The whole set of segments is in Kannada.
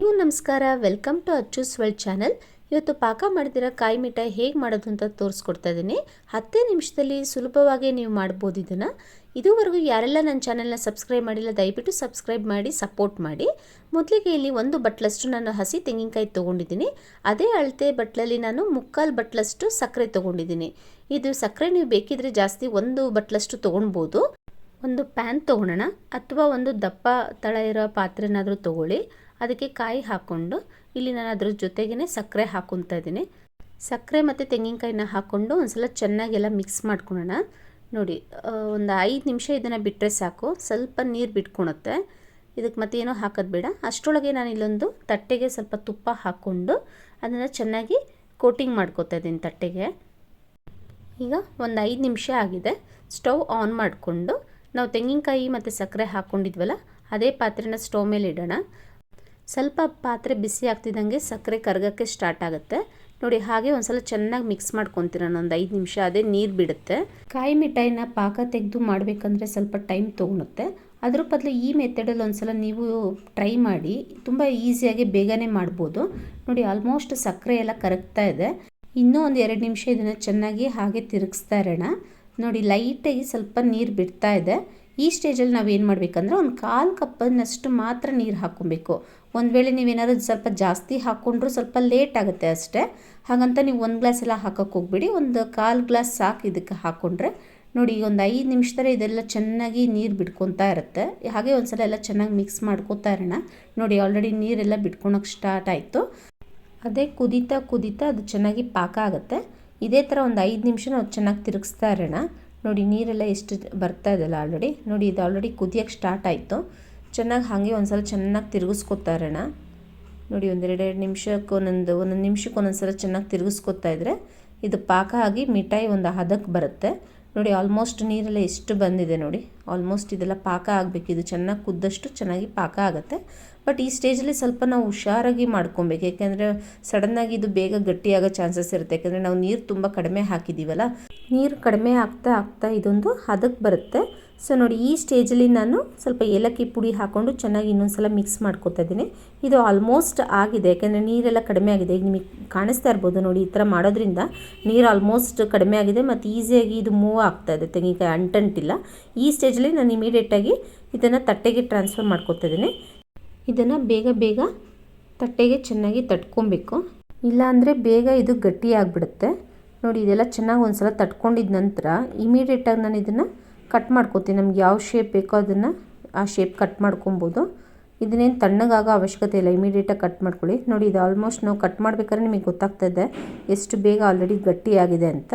ನೀವು ನಮಸ್ಕಾರ. ವೆಲ್ಕಮ್ ಟು ಅಚ್ಚು ಸ್ವಲ್ ಚಾನಲ್ ಇವತ್ತು ಪಾಕ ಮಾಡಿದಿರೋ ಕಾಯಿ ಮಿಠಾಯಿ ಹೇಗೆ ಮಾಡೋದು ಅಂತ ತೋರಿಸ್ಕೊಡ್ತಾ ಇದ್ದೀನಿ ಹತ್ತೇ ನಿಮಿಷದಲ್ಲಿ ಸುಲಭವಾಗಿ ನೀವು ಮಾಡ್ಬೋದು ಇದನ್ನು. ಇದುವರೆಗೂ ಯಾರೆಲ್ಲ ನನ್ನ ಚಾನಲ್ನ ಸಬ್ಸ್ಕ್ರೈಬ್ ಮಾಡಿಲ್ಲ, ದಯವಿಟ್ಟು ಸಬ್ಸ್ಕ್ರೈಬ್ ಮಾಡಿ ಸಪೋರ್ಟ್ ಮಾಡಿ. ಮೊದಲಿಗೆ ಇಲ್ಲಿ ಒಂದು ಬಟ್ಲಷ್ಟು ನಾನು ಹಸಿ ತೆಂಗಿನಕಾಯಿ ತೊಗೊಂಡಿದ್ದೀನಿ. ಅದೇ ಅಳತೆ ಬಟ್ಲಲ್ಲಿ ನಾನು ಮುಕ್ಕಾಲು ಬಟ್ಲಷ್ಟು ಸಕ್ಕರೆ ತೊಗೊಂಡಿದ್ದೀನಿ. ಇದು ಸಕ್ಕರೆ ನೀವು ಬೇಕಿದ್ರೆ ಜಾಸ್ತಿ ಒಂದು ಬಟ್ಲಷ್ಟು ತೊಗೊಳ್ಬೋದು ಒಂದು ಪ್ಯಾನ್ ತೊಗೊಳೋಣ. ಅಥವಾ ಒಂದು ದಪ್ಪ ತಳ ಇರೋ ಪಾತ್ರೆನಾದರೂ ತೊಗೊಳ್ಳಿ. ಅದಕ್ಕೆ ಕಾಯಿ ಹಾಕ್ಕೊಂಡು ಇಲ್ಲಿ ನಾನು ಅದ್ರ ಜೊತೆಗೇ ಸಕ್ಕರೆ ಹಾಕ್ಕೊತಾ ಇದ್ದೀನಿ. ಸಕ್ಕರೆ ಮತ್ತು ತೆಂಗಿನಕಾಯಿನ ಹಾಕ್ಕೊಂಡು ಒಂದ್ಸಲ ಚೆನ್ನಾಗೆಲ್ಲ ಮಿಕ್ಸ್ ಮಾಡ್ಕೊಳ್ಳೋಣ ನೋಡಿ ಒಂದು ಐದು ನಿಮಿಷ ಇದನ್ನು ಬಿಟ್ಟರೆ ಸಾಕು. ಸ್ವಲ್ಪ ನೀರು ಬಿಟ್ಕೊಳುತ್ತೆ. ಇದಕ್ಕೆ ಮತ್ತೇನೋ ಹಾಕೋದು ಬೇಡ. ಅಷ್ಟರೊಳಗೆ ನಾನು ಇಲ್ಲೊಂದು ತಟ್ಟೆಗೆ ಸ್ವಲ್ಪ ತುಪ್ಪ ಹಾಕ್ಕೊಂಡು ಅದನ್ನು ಚೆನ್ನಾಗಿ ಕೋಟಿಂಗ್ ಮಾಡ್ಕೊತಾ ಇದ್ದೀನಿ ತಟ್ಟೆಗೆ. ಈಗ ಒಂದು ಐದು ನಿಮಿಷ ಆಗಿದೆ. ಸ್ಟವ್ ಆನ್ ಮಾಡಿಕೊಂಡು ನಾವು ತೆಂಗಿನಕಾಯಿ ಮತ್ತು ಸಕ್ಕರೆ ಹಾಕ್ಕೊಂಡಿದ್ವಲ್ಲ ಅದೇ ಪಾತ್ರೆನ ಸ್ಟವ್ ಮೇಲೆ ಇಡೋಣ. ಸ್ವಲ್ಪ ಪಾತ್ರೆ ಬಿಸಿ ಆಗ್ತಿದ್ದಂಗೆ ಸಕ್ಕರೆ ಕರಗಕ್ಕೆ ಸ್ಟಾರ್ಟ್ ಆಗುತ್ತೆ. ನೋಡಿ, ಹಾಗೆ ಒಂದ್ಸಲ ಚೆನ್ನಾಗಿ ಮಿಕ್ಸ್ ಮಾಡ್ಕೊತೀರ ಒಂದು ಐದು ನಿಮಿಷ, ಅದೇ ನೀರು ಬಿಡುತ್ತೆ. ಕಾಯಿ ಮಿಠಾಯಿನ ಪಾಕ ತೆಗೆದು ಮಾಡಬೇಕಂದ್ರೆ ಸ್ವಲ್ಪ ಟೈಮ್ ತೊಗೊಳುತ್ತೆ. ಅದ್ರ ಬದಲು ಈ ಮೆಥಡಲ್ಲಿ ಒಂದ್ಸಲ ನೀವು ಟ್ರೈ ಮಾಡಿ, ತುಂಬ ಈಸಿಯಾಗಿ ಬೇಗನೆ ಮಾಡ್ಬೋದು. ನೋಡಿ ಆಲ್ಮೋಸ್ಟ್ ಸಕ್ಕರೆ ಎಲ್ಲ ಕರಗ್ತಾ ಇದೆ. ಇನ್ನೂ ಒಂದು ಎರಡು ನಿಮಿಷ ಇದನ್ನು ಚೆನ್ನಾಗಿ ಹಾಗೆ ತಿರುಗಿಸ್ತಾ ಇರೋಣ. ನೋಡಿ ಲೈಟಾಗಿ ಸ್ವಲ್ಪ ನೀರು ಬಿಡ್ತಾ ಇದೆ. ಈ ಸ್ಟೇಜಲ್ಲಿ ನಾವು ಏನು ಮಾಡಬೇಕಂದ್ರೆ ಒಂದು ಕಾಲು ಕಪ್ಪನ್ನಷ್ಟು ಮಾತ್ರ ನೀರು ಹಾಕ್ಕೊಬೇಕು. ಒಂದು ವೇಳೆ ನೀವೇನಾದ್ರು ಸ್ವಲ್ಪ ಜಾಸ್ತಿ ಹಾಕ್ಕೊಂಡ್ರು ಸ್ವಲ್ಪ ಲೇಟ್ ಆಗುತ್ತೆ ಅಷ್ಟೇ. ಹಾಗಂತ ನೀವು ಒಂದು ಗ್ಲಾಸ್ ಎಲ್ಲ ಹಾಕೋಕ್ಕೆ ಹೋಗ್ಬಿಡಿ. ಒಂದು ಕಾಲು ಗ್ಲಾಸ್ ಸಾಕು ಇದಕ್ಕೆ ಹಾಕ್ಕೊಂಡ್ರೆ ನೋಡಿ ಈಗ ಒಂದು ಐದು ನಿಮಿಷದಲ್ಲಿ ಇದೆಲ್ಲ ಚೆನ್ನಾಗಿ ನೀರು ಬಿಟ್ಕೊತಾ ಇರುತ್ತೆ. ಹಾಗೆ ಒಂದು ಸಲ ಎಲ್ಲ ಚೆನ್ನಾಗಿ ಮಿಕ್ಸ್ ಮಾಡ್ಕೊತಾ ಇರೋಣ. ನೋಡಿ ಆಲ್ರೆಡಿ ನೀರೆಲ್ಲ ಬಿಟ್ಕೊಳಕ್ಕೆ ಸ್ಟಾರ್ಟ್ ಆಯಿತು. ಅದೇ ಕುದೀತಾ ಕುದೀತಾ ಅದು ಚೆನ್ನಾಗಿ ಪಾಕ ಆಗುತ್ತೆ. ಇದೇ ಥರ ಒಂದು ಐದು ನಿಮಿಷ ನಾವು ಚೆನ್ನಾಗಿ ತಿರುಗಿಸ್ತಾ ಇರೋಣ. ನೋಡಿ, ನೀರೆಲ್ಲ ಎಷ್ಟು ಬರ್ತಾ ಇದೆಯಲ್ಲ ಆಲ್ರೆಡಿ ನೋಡಿ, ಇದು ಆಲ್ರೆಡಿ ಕುದಿಯೋಕ್ಕೆ ಸ್ಟಾರ್ಟ್ ಆಯಿತು. ಚೆನ್ನಾಗಿ ಹಾಗೆ ಒಂದು ಸಲ ಚೆನ್ನಾಗಿ ತಿರುಗಿಸ್ಕೊತಾ ಇರೋಣ. ನೋಡಿ, ಒಂದೆರಡು ಎರಡು ನಿಮಿಷಕ್ಕೆ ಒಂದೊಂದು ಒಂದೊಂದು ನಿಮಿಷಕ್ಕೆ ಒಂದೊಂದು ಸಲ ಚೆನ್ನಾಗಿ ತಿರುಗಿಸ್ಕೊತಾ ಇದ್ದರೆ ಇದು ಪಾಕ ಆಗಿ ಮಿಠಾಯಿ ಒಂದು ಹದಕ್ಕೆ ಬರುತ್ತೆ. ನೋಡಿ ಆಲ್ಮೋಸ್ಟ್ ನೀರೆಲ್ಲ ಎಷ್ಟು ಬಂದಿದೆ ನೋಡಿ. ಆಲ್ಮೋಸ್ಟ್ ಇದೆಲ್ಲ ಪಾಕ ಆಗಬೇಕು. ಇದು ಚೆನ್ನಾಗಿ ಕುದ್ದಷ್ಟು ಚೆನ್ನಾಗಿ ಪಾಕ ಆಗುತ್ತೆ. ಬಟ್ ಈ ಸ್ಟೇಜಲ್ಲಿ ಸ್ವಲ್ಪ ನಾವು ಹುಷಾರಾಗಿ ಮಾಡ್ಕೊಬೇಕು. ಯಾಕೆಂದರೆ ಸಡನ್ನಾಗಿ ಇದು ಬೇಗ ಗಟ್ಟಿಯಾಗೋ ಚಾನ್ಸಸ್ ಇರುತ್ತೆ. ಯಾಕೆಂದರೆ ನಾವು ನೀರು ತುಂಬ ಕಡಿಮೆ ಹಾಕಿದ್ದೀವಲ್ಲ, ನೀರು ಕಡಿಮೆ ಆಗ್ತಾ ಆಗ್ತಾ ಇದೊಂದು ಹದಕ್ಕೆ ಬರುತ್ತೆ. ಸೊ ನೋಡಿ, ಈ ಸ್ಟೇಜಲ್ಲಿ ನಾನು ಸ್ವಲ್ಪ ಏಲಕ್ಕಿ ಪುಡಿ ಹಾಕ್ಕೊಂಡು ಚೆನ್ನಾಗಿ ಇನ್ನೊಂದು ಸಲ ಮಿಕ್ಸ್ ಮಾಡ್ಕೊತಾ ಇದ್ದೀನಿ. ಇದು ಆಲ್ಮೋಸ್ಟ್ ಆಗಿದೆ. ಯಾಕೆಂದರೆ ನೀರೆಲ್ಲ ಕಡಿಮೆ ಆಗಿದೆ. ಈಗ ನಿಮಗೆ ಕಾಣಿಸ್ತಾ ಇರ್ಬೋದು ನೋಡಿ, ಈ ಥರ ಮಾಡೋದ್ರಿಂದ ನೀರು ಆಲ್ಮೋಸ್ಟ್ ಕಡಿಮೆ ಆಗಿದೆ. ಮತ್ತು ಈಸಿಯಾಗಿ ಇದು ಮೂವ್ ಆಗ್ತಾ ಇದೆ. ತೆಂಗಿನಕಾಯಿ ಅಂಟಂಟಿಲ್ಲ. ಈ ಸ್ಟೇಜಲ್ಲಿ ನಾನು ಇಮಿಡಿಯೇಟಾಗಿ ಇದನ್ನು ತಟ್ಟೆಗೆ ಟ್ರಾನ್ಸ್ಫರ್ ಮಾಡ್ಕೊತಾ ಇದ್ದೀನಿ ಇದನ್ನು ಬೇಗ ಬೇಗ ತಟ್ಟೆಗೆ ಚೆನ್ನಾಗಿ ತಟ್ಕೊಬೇಕು. ಇಲ್ಲಾಂದರೆ ಬೇಗ ಇದು ಗಟ್ಟಿಯಾಗಿಬಿಡುತ್ತೆ ನೋಡಿ, ಇದೆಲ್ಲ ಚೆನ್ನಾಗಿ ಒಂದು ಸಲ ತಟ್ಕೊಂಡಿದ ನಂತರ ಇಮಿಡಿಯೇಟಾಗಿ ನಾನು ಇದನ್ನು ಕಟ್ ಮಾಡ್ಕೊತೀನಿ. ನಮ್ಗೆ ಯಾವ ಶೇಪ್ ಬೇಕೋ ಅದನ್ನು ಆ ಶೇಪ್ ಕಟ್ ಮಾಡ್ಕೊಬೋದು. ಇದನ್ನೇನು ತಣ್ಣಗಾಗೋ ಅವಶ್ಯಕತೆ ಇಲ್ಲ. ಇಮಿಡಿಯೇಟಾಗಿ ಕಟ್ ಮಾಡ್ಕೊಳ್ಳಿ. ನೋಡಿ, ಇದು ಆಲ್ಮೋಸ್ಟ್ ನಾವು ಕಟ್ ಮಾಡ್ಬೇಕಾದ್ರೆ ನಿಮಗೆ ಗೊತ್ತಾಗ್ತಾ ಇದೆ ಎಷ್ಟು ಬೇಗ ಆಲ್ರೆಡಿ ಗಟ್ಟಿಯಾಗಿದೆ ಅಂತ.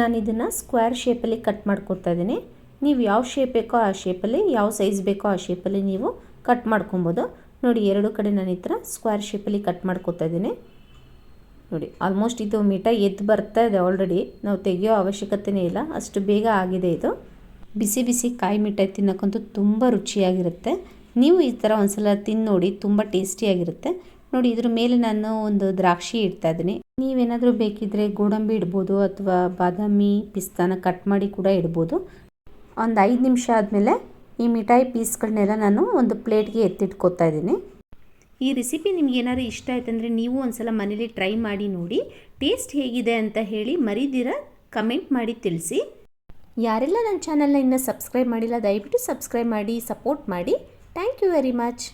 ನಾನು ಇದನ್ನು ಸ್ಕ್ವೇರ್ ಶೇಪಲ್ಲಿ ಕಟ್ ಮಾಡ್ಕೊತಾ ಇದ್ದೀನಿ ನೀವು ಯಾವ ಶೇಪ್ ಬೇಕೋ ಆ ಶೇಪಲ್ಲಿ ಯಾವ ಸೈಜ್ ಬೇಕೋ ಆ ಶೇಪಲ್ಲಿ ನೀವು ಕಟ್ ಮಾಡ್ಕೊಬೋದು. ನೋಡಿ, ಎರಡು ಕಡೆ ನಾನು ಈ ಥರ ಸ್ಕ್ವೇರ್ ಶೇಪಲ್ಲಿ ಕಟ್ ಮಾಡ್ಕೊತಾ ಇದ್ದೀನಿ. ನೋಡಿ ಆಲ್ಮೋಸ್ಟ್ ಇದು ಮಿಠಾಯಿ ಎದ್ದು ಬರ್ತಾ ಇದೆ ಆಲ್ರೆಡಿ ನಾವು ತೆಗೆಯೋ ಅವಶ್ಯಕತೆಯೇ ಇಲ್ಲ, ಅಷ್ಟು ಬೇಗ ಆಗಿದೆ ಇದು. ಬಿಸಿ ಬಿಸಿ ಕಾಯಿ ಮಿಠಾಯಿ ತಿನ್ನೋಕ್ಕಂತೂ ತುಂಬ ರುಚಿಯಾಗಿರುತ್ತೆ. ನೀವು ಈ ಥರ ಒಂದ್ಸಲ ತಿಂದು ನೋಡಿ ತುಂಬ ಟೇಸ್ಟಿಯಾಗಿರುತ್ತೆ ನೋಡಿ, ಇದ್ರ ಮೇಲೆ ನಾನು ಒಂದು ದ್ರಾಕ್ಷಿ ಇಡ್ತಾ ಇದ್ದೀನಿ. ನೀವೇನಾದರೂ ಬೇಕಿದ್ರೆ ಗೋಡಂಬಿ ಇಡ್ಬೋದು ಅಥವಾ ಬಾದಾಮಿ, ಪಿಸ್ತಾನ ಕಟ್ ಮಾಡಿ ಕೂಡ ಇಡ್ಬೋದು. ಒಂದು ಐದು ನಿಮಿಷ ಆದಮೇಲೆ ಈ ಮಿಠಾಯಿ ಪೀಸ್ಗಳನ್ನೆಲ್ಲ ನಾನು ಒಂದು ಪ್ಲೇಟ್ಗೆ ಎತ್ತಿಟ್ಕೋತಾ ಇದ್ದೀನಿ. ಈ ರೆಸಿಪಿ ನಿಮ್ಗೆ ಏನಾದ್ರು ಇಷ್ಟ ಆಯ್ತಂದರೆ ನೀವು ಒಂದ್ಸಲ ಮನೇಲಿ ಟ್ರೈ ಮಾಡಿ ನೋಡಿ. ಟೇಸ್ಟ್ ಹೇಗಿದೆ ಅಂತ ಹೇಳಿ ಮರಿದಿರ ಕಮೆಂಟ್ ಮಾಡಿ ತಿಳಿಸಿ. ಯಾರೆಲ್ಲ ನನ್ನ ಚಾನಲ್ನ ಇನ್ನೂ ಸಬ್ಸ್ಕ್ರೈಬ್ ಮಾಡಿಲ್ಲ, ದಯವಿಟ್ಟು ಸಬ್ಸ್ಕ್ರೈಬ್ ಮಾಡಿ, ಸಪೋರ್ಟ್ ಮಾಡಿ. Thank you very much.